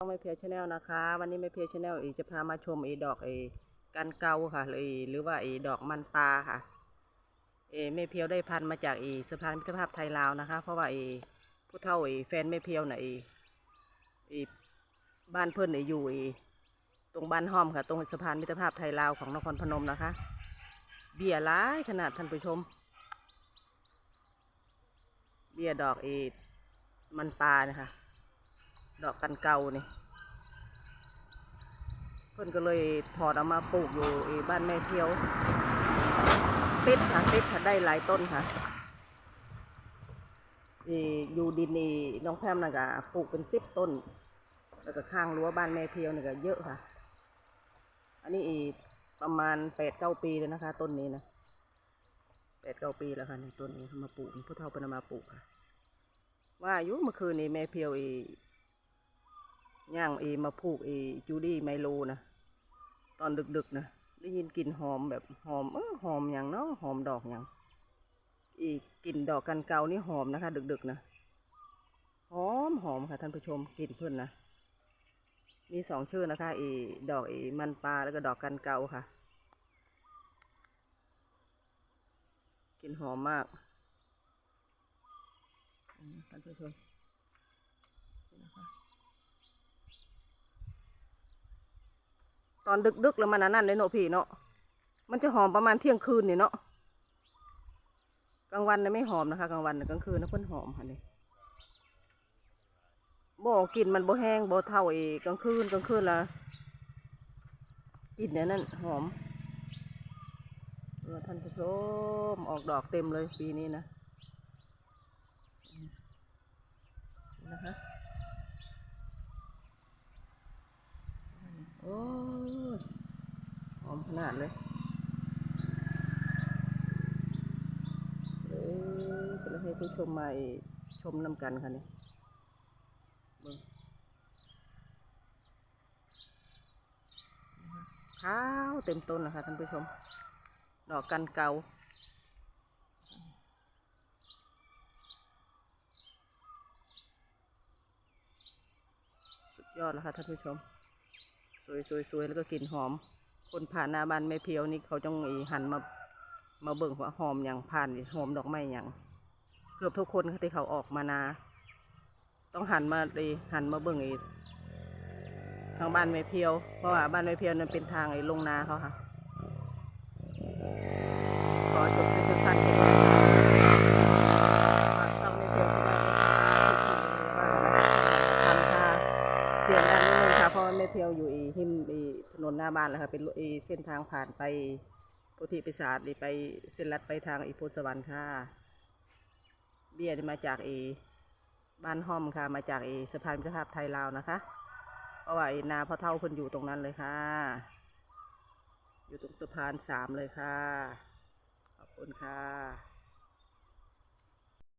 ต้องไม่เพียวชาแนลนะคะ วันนี้ไม่เพียวชาแนลอีจะพามาชมไอ้ดอกไอ้กันเกาค่ะหรือหรือว่าไอ้ดอกมันปลาค่ะเอไม่เพียวได้พันมาจากไอสะพานมิตรภาพไทยลาวนะคะ เพราะว่าไอผู้เฒ่าไอแฟนไม่เพียวน่ะไอ้ไอบ้านเพื่อนไออยู่ไอ้ตรงบ้านห้อมค่ะ ตรงสะพานมิตรภาพไทยลาวของนครพนมนะคะ เบี้ยร้ายขนาดท่านผู้ชม เบี้ยดอกไอมันปลานะคะ ดอกกันเกานี่เพิ่อนก็เลยถอดเอามาปลูกอยู่บ้านแม่เพียว ติดค่ะติดค่ะได้หลายต้นค่ะอยู่ดินนี่น้องแพมน่ะก็ปลูกเป็นสิบต้น แล้วก็ข้างรั้วบ้านแม่เพียวนี่ก็เยอะค่ะ อันนี้ประมาณแปดเก้าปีเลยนะคะ ต้นนี้นะแปดเก้าปีแล้วค่ะในต้นนี้มาปลูกผู้เฒ่าเป็นมาปลูกค่ะ ว่าอายุเมื่อคืนนี้แม่เพียวอี ย่างเอมาผูกเอจูดี้ไมโลนะตอนดึกๆนะได้ยินกลิ่นหอมแบบหอมเออหอมอย่างเนาะหอมดอกอย่างอีกกลิ่นดอกกันเกานี่หอมนะคะ ดึกๆนะหอมหอมค่ะท่านผู้ชมกลิ่นเพื่อนนะมีสองชื่อนะคะอีดอกอีมันปลาแล้วก็ดอกกันเกาค่ะกลิ่นหอมมากท่านผู้ชมนี่นะคะ ตอนดึกๆแล้วมันอันนั่นเลยเนาะพี่เนาะมันจะหอมประมาณเที่ยงคืนนี่เนาะกลางวันเนี่ยไม่หอมนะคะกลางวันน่กลางคืนนะเพิ่นหอมค่ะนี่บ่กลิ่นมันบ่แห้งบ่เท่าเอกลางคืนกลางคืนละกลิ่นเนี่ยนั่นหอมท่านผู้ชมออกดอกเต็มเลยปีนี้นะนะคะโอ้ยหอ มาดเลยเอ้ยก็เลยให้ผู้ชมมาชมน้ำกันค่ะนี่เบิ่งขาวเต็มต้นนะคะท่านผู้ชม ดอกกันเกาสุดยอดแล้วค่ะท่านผู้ชม สวยสวยสวยแล้วก็กลิ่นหอม คนผ่านหน้าบ้านไม่เพียวนี่เขาต้องอีหันมามาเบิ่งว่าหอมอย่างผ่านหอมดอกไม้อย่าง เกือบทุกคนที่เขาออกมานา ต้องหันมาดีหันมาเบิ่งอีกทางบ้านไม่เพียว เพราะว่าบ้านไม่เพียวนั้นเป็นทางไอ้ลงนาเขาค่ะขอจบเป็นสั้นๆแค่นี้ฝากช่องไม่เพียวที่บ้านทำค่ะเสียง ดังนิดนึงค่ะเพราะว่าไม่เพียวอยู่อีหิมอีถนนหน้าบ้านแล้วค่ะเป็นอีเส้นทางผ่านไปโพธิปิศาจอีไปเส้นลัดไปทางอีโพธิสวรรค์ค่ะ เบี้ยนี่มาจากอีบ้านห้อมค่ะ มาจากอีสะพานมิตรภาพไทยลาวนะคะ เพราะว่าอีนาพ่อเท่าเพิ่นอยู่ตรงนั้นเลยค่ะ อยู่ตรงสะพานสามเลยค่ะ ขอบคุณค่ะ